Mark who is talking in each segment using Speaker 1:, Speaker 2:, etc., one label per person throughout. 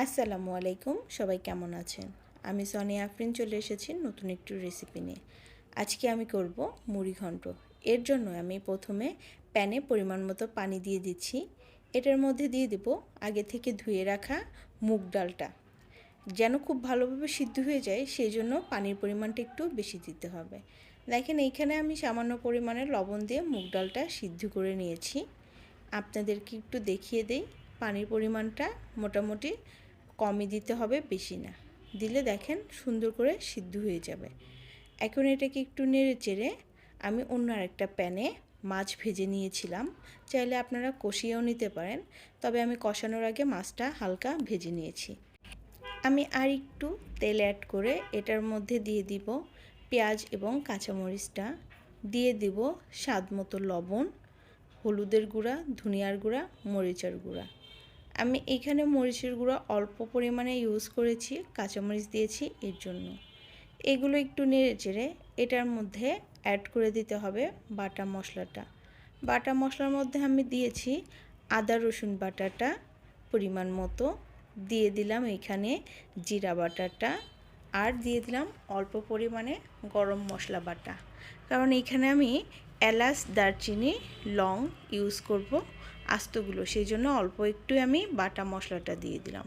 Speaker 1: আসসালামু আলাইকুম, সবাই কেমন আছেন? আমি সনিয়া আফরিন চলে এসেছি নতুন একটু রেসিপি নিয়ে। আজকে আমি করব মুড়ি ঘন্ট। এর জন্য আমি প্রথমে প্যানে পরিমাণ মতো পানি দিয়ে দিচ্ছি। এটার মধ্যে দিয়ে দেব আগে থেকে ধুয়ে রাখা মুগ ডালটা। যেন খুব ভালোভাবে সিদ্ধ হয়ে যায় সেই জন্য পানির পরিমাণটা একটু বেশি দিতে হবে। দেখেন, এইখানে আমি সামান্য পরিমাণে লবণ দিয়ে মুগ ডালটা সিদ্ধ করে নিয়েছি। আপনাদেরকে একটু দেখিয়ে দেই। পানির পরিমাণটা মোটামুটি কমই দিতে হবে, বেশি না। দিলে দেখেন সুন্দর করে সিদ্ধ হয়ে যাবে। এখন এটাকে একটু নেড়ে চেড়ে আমি অন্য আরেকটা প্যানে মাছ ভেজে নিয়েছিলাম। চাইলে আপনারা কষিয়েও নিতে পারেন, তবে আমি কষানোর আগে মাছটা হালকা ভেজে নিয়েছি। আমি আর একটু তেল অ্যাড করে এটার মধ্যে দিয়ে দিব পেঁয়াজ এবং কাঁচামরিচটা। দিয়ে দিব স্বাদ মতো লবণ, হলুদের গুঁড়া, ধনিয়ার গুঁড়া, মরিচের গুঁড়া। আমি এখানে মরিচের গুঁড়ো অল্প পরিমাণে ইউজ করেছি, কাঁচামরিচ দিয়েছি এর জন্য। এগুলো একটু নেড়ে চেড়ে এটার মধ্যে অ্যাড করে দিতে হবে বাটা মশলাটা। বাটা মশলার মধ্যে আমি দিয়েছি আদা, রসুন বাটাটা পরিমাণ মতো। দিয়ে দিলাম এখানে জিরা বাটাটা আর দিয়ে দিলাম অল্প পরিমাণে গরম মশলা বাটা। কারণ এখানে আমি এলাচ, দারচিনি, লং ইউজ করব। আস্তগুলো, সেই জন্য অল্প একটু আমি বাটা মশলাটা দিয়ে দিলাম।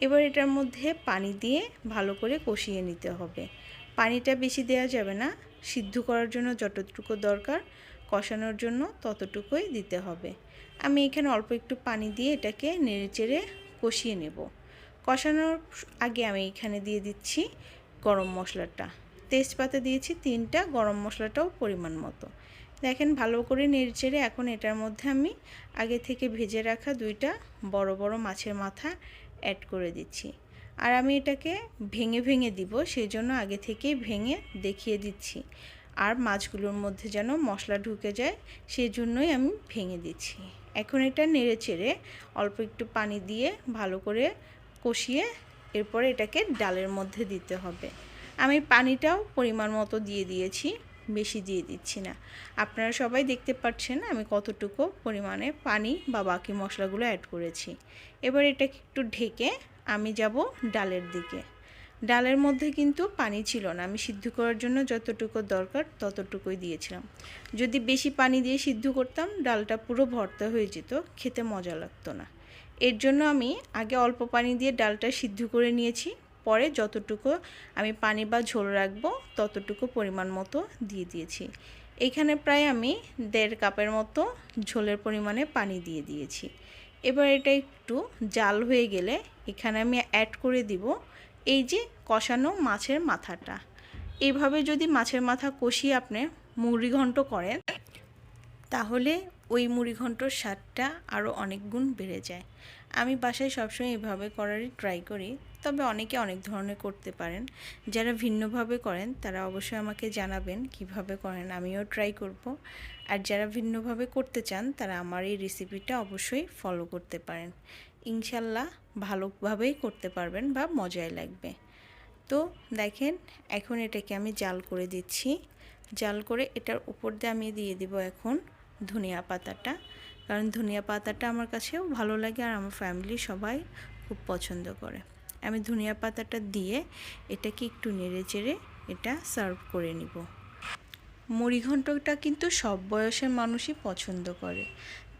Speaker 1: এবার এটার মধ্যে পানি দিয়ে ভালো করে কষিয়ে নিতে হবে। পানিটা বেশি দেওয়া যাবে না, সিদ্ধ করার জন্য যতটুকু দরকার, কষানোর জন্য ততটুকুই দিতে হবে। আমি এখানে অল্প একটু পানি দিয়ে এটাকে নেড়ে চেড়ে কষিয়ে নেব। কষানোর আগে আমি এখানে দিয়ে দিচ্ছি গরম মশলাটা। তেজপাতা দিয়েছি তিনটা, গরম মশলাটাও পরিমাণ মতো। দেখেন ভালো করে নেড়েচেড়ে এখন এটার মধ্যে আমি আগে থেকে ভেজে রাখা দুইটা বড় বড় মাছের মাথা অ্যাড করে দিচ্ছি। আর আমি এটাকে ভেঙে ভেঙে দিব সেই জন্য আগে থেকেই ভেঙে দেখিয়ে দিচ্ছি। আর মাছগুলোর মধ্যে যেন মশলা ঢুকে যায় সেই জন্যই আমি ভেঙে দিচ্ছি। এখন এটা নেড়ে চেড়ে অল্প একটু পানি দিয়ে ভালো করে কষিয়ে এরপরে এটাকে ডালের মধ্যে দিতে হবে। আমি পানিটাও পরিমাণ মতো দিয়ে দিয়েছি। বেশি দিয়ে দিচ্ছি না। আপনারা সবাই দেখতে পাচ্ছেন আমি কতটুকু পরিমাণে পানি বা বাকি মশলাগুলো অ্যাড করেছি। এবার এটাকে একটু ঢেকে আমি যাব ডালের দিকে। ডালের মধ্যে কিন্তু পানি ছিল না, আমি সিদ্ধ করার জন্য যতটুকু দরকার ততটুকুই দিয়েছিলাম। যদি বেশি পানি দিয়ে সিদ্ধ করতাম, ডালটা পুরো ভর্তা হয়ে যেত, খেতে মজা লাগতো না। এর জন্য আমি আগে অল্প পানি দিয়ে ডালটা সিদ্ধ করে নিয়েছি। পরে যতটুকু আমি পানি বা ঝোল রাখব, ততটুকু পরিমাণ মতো দিয়ে দিয়েছি। এখানে প্রায় আমি দেড় কাপের মতো ঝোলের পরিমাণে পানি দিয়ে দিয়েছি। এবার এটা একটু জাল হয়ে গেলে এখানে আমি অ্যাড করে দিব এই যে কষানো মাছের মাথাটা। এইভাবে যদি মাছের মাথা কষিয়ে আপনি মুড়ি ঘন্ট করেন তাহলে ওই মুড়ি ঘন্টর স্বাদটা আরও অনেক গুণ বেড়ে যায়। আমি বাসায় সবসময় এভাবে করারই ট্রাই করি, তবে অনেকে অনেক ধরনের করতে পারেন। যারা ভিন্নভাবে করেন, তারা অবশ্যই আমাকে জানাবেন কীভাবে করেন, আমিও ট্রাই করব। আর যারা ভিন্নভাবে করতে চান, তারা আমার এই রেসিপিটা অবশ্যই ফলো করতে পারেন। ইনশাল্লাহ ভালোভাবেই করতে পারবেন বা মজাই লাগবে। তো দেখেন, এখন এটাকে আমি জাল করে দিচ্ছি। জাল করে এটার উপর দিয়ে আমি দিয়ে দিব এখন ধনিয়া পাতাটা। কারণ ধনিয়া পাতাটা আমার কাছেও ভালো লাগে আর আমার ফ্যামিলি সবাই খুব পছন্দ করে। আমি ধনিয়া পাতাটা দিয়ে এটাকে একটু নেড়ে চেড়ে এটা সার্ভ করে নিব। মুড়িঘণ্টটা কিন্তু সব বয়সের মানুষই পছন্দ করে।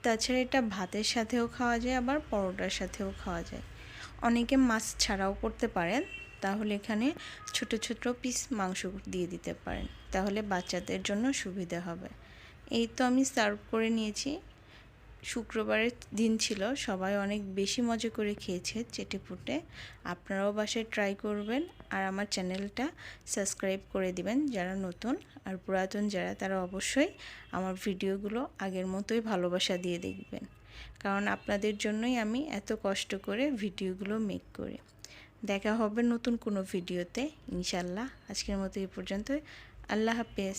Speaker 1: তাছাড়া এটা ভাতের সাথেও খাওয়া যায়, আবার পরোটার সাথেও খাওয়া যায়। অনেকে মাছ ছাড়াও করতে পারেন, তাহলে এখানে ছোট ছোট পিস মাংস দিয়ে দিতে পারেন। তাহলে বাচ্চাদের জন্য সুবিধা হবে। এই তো আমি সার্ভ করে নিয়েছি। শুক্রবারের দিন ছিল, সবাই অনেক বেশি মজা করে খেয়েছে চেটে ফুটে আপনারাও বাসায় ট্রাই করবেন আর আমার চ্যানেলটা সাবস্ক্রাইব করে দিবেন যারা নতুন আর পুরাতন যারা, তারা অবশ্যই আমার ভিডিওগুলো আগের মতোই ভালোবাসা দিয়ে দেখবেন। কারণ আপনাদের জন্যই আমি এত কষ্ট করে ভিডিওগুলো মেক করি। দেখা হবে নতুন কোনো ভিডিওতে। ইনশাল্লাহ আজকের মতো এই পর্যন্ত আল্লাহ হাফেজ।